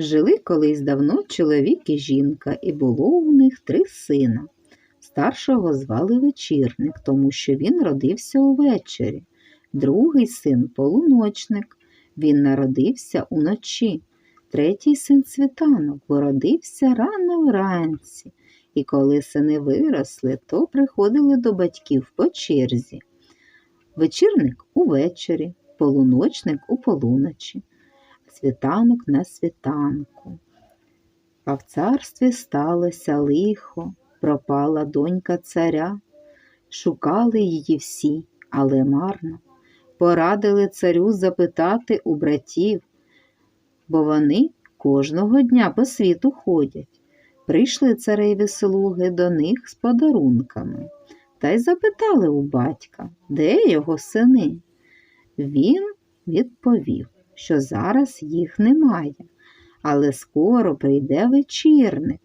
Жили колись давно чоловік і жінка, і було у них три сина. Старшого звали вечірник, тому що він родився увечері. Другий син полуночник, він народився уночі. Третій син світанок, бо родився рано вранці. І коли сини виросли, то приходили до батьків по черзі. Вечірник увечері, полуночник у полуночі, світанок на світанку. А в царстві сталося лихо, пропала донька царя. Шукали її всі, але марно. Порадили царю запитати у братів, бо вони кожного дня по світу ходять. Прийшли цареві слуги до них з подарунками та й запитали у батька, де його сини. Він відповів, що зараз їх немає, але скоро прийде вечірник.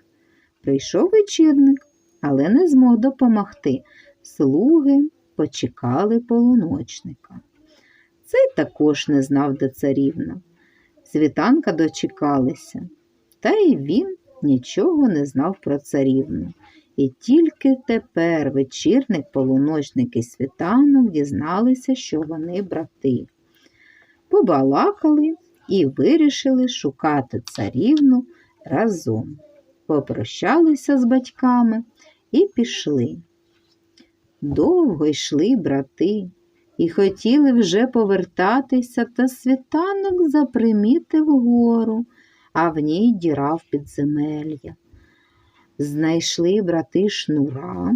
Прийшов вечірник, але не змог допомогти. Слуги почекали полуночника. Цей також не знав, де царівна. Світанка дочекалися, та й він нічого не знав про царівну. І тільки тепер вечірник, полуночник і світанок дізналися, що вони брати. Побалакали і вирішили шукати царівну разом. Попрощалися з батьками і пішли. Довго йшли брати і хотіли вже повертатися, та світанок запримітив гору, а в ній діра в підземелля. Знайшли брати шнура,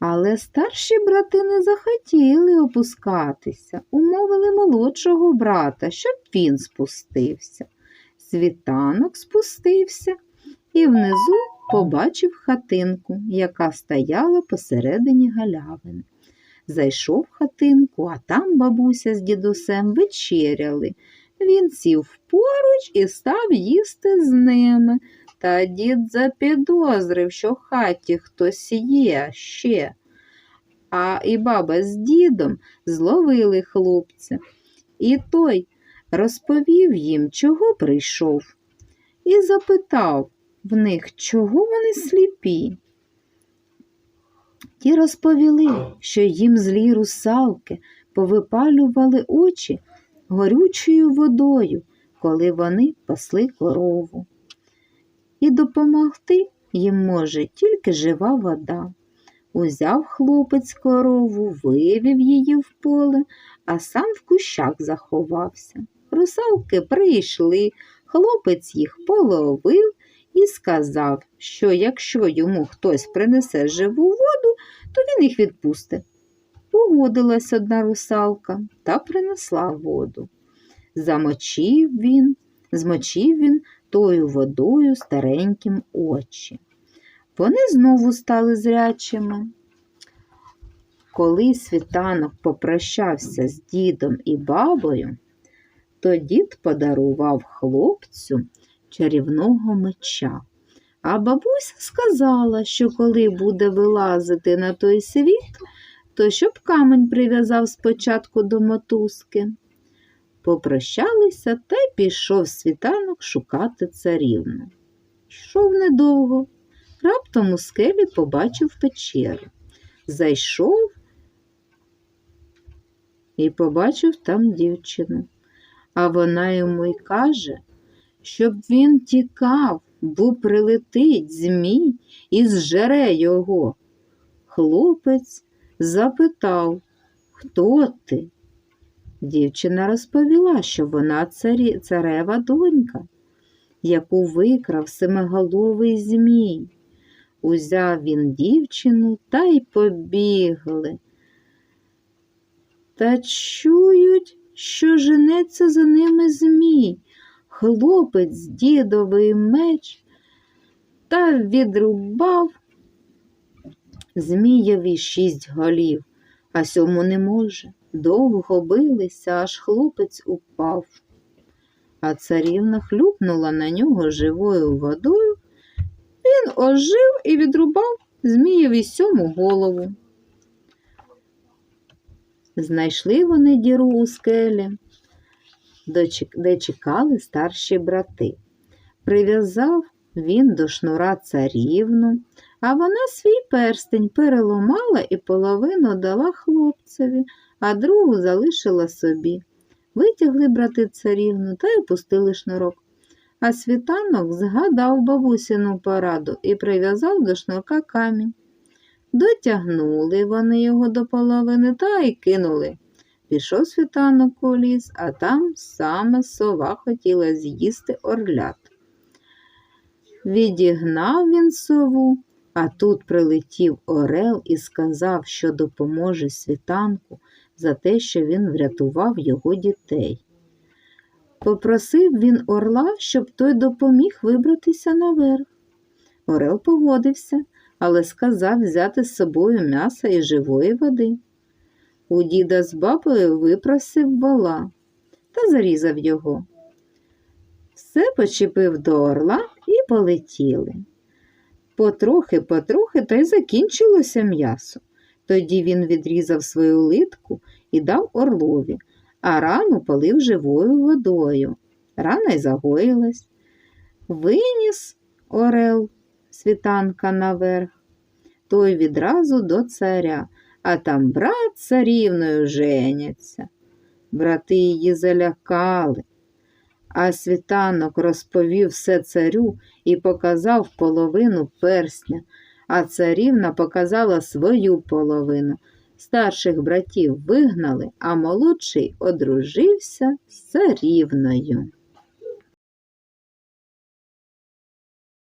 але старші брати не захотіли опускатися, умовили молодшого брата, щоб він спустився. Світанок спустився і внизу побачив хатинку, яка стояла посередині галявини. Зайшов в хатинку, а там бабуся з дідусем вечеряли. Він сів поруч і став їсти з ними. Та дід запідозрив, що в хаті хтось є ще. А і баба з дідом зловили хлопця. І той розповів їм, чого прийшов, і запитав в них, чого вони сліпі. Ті розповіли, що їм злі русалки повипалювали очі горючою водою, коли вони пасли корову. І допомогти їм може тільки жива вода. Узяв хлопець корову, вивів її в поле, а сам в кущах заховався. Русалки прийшли, хлопець їх половив і сказав, що якщо йому хтось принесе живу воду, то він їх відпустить. Погодилась одна русалка та принесла воду. Замочив він, змочив він тою водою стареньким очі. Вони знову стали зрячими. Коли світанок попрощався з дідом і бабою, то дід подарував хлопцю чарівного меча. А бабуся сказала, що коли буде вилазити на той світ, то щоб камень прив'язав спочатку до мотузки. Попрощалися та пішов світанок шукати царівну. Йшов недовго, раптом у скелі побачив печеру. Зайшов і побачив там дівчину. А вона йому й каже, щоб він тікав, бо прилетить змій і зжере його. Хлопець запитав, хто ти? Дівчина розповіла, що вона царі, царева донька, яку викрав семиголовий змій. Узяв він дівчину та й побігли. Та чують, що женеться за ними змій, хлопець дідовий меч та відрубав Змієві шість голів, а сьому не може. Довго билися, аж хлопець упав. А царівна хлюпнула на нього живою водою. Він ожив і відрубав Змієві сьому голову. Знайшли вони діру у скелі, де чекали старші брати. Прив'язав він до шнура царівну, а вона свій перстень переломала і половину дала хлопцеві, а другу залишила собі. Витягли брати царівну та й пустили шнурок. А світанок згадав бабусину пораду і прив'язав до шнурка камінь. Дотягнули вони його до половини та й кинули. Пішов світанок у ліс, а там саме сова хотіла з'їсти орлят. Відігнав він сову, а тут прилетів орел і сказав, що допоможе світанку за те, що він врятував його дітей. Попросив він орла, щоб той допоміг вибратися наверх. Орел погодився, але сказав взяти з собою м'яса і живої води. У діда з бабою випросив вола та зарізав його. Все почепив до орла і полетіли. Потрохи, потрохи та й закінчилося м'ясо. Тоді він відрізав свою литку і дав орлові, а рану полив живою водою. Рана й загоїлась. Виніс орел світанка наверх, той відразу до царя, а там брат царівною женяться. Брати її залякали. А світанок розповів все царю і показав половину персня, а царівна показала свою половину. Старших братів вигнали, а молодший одружився з царівною.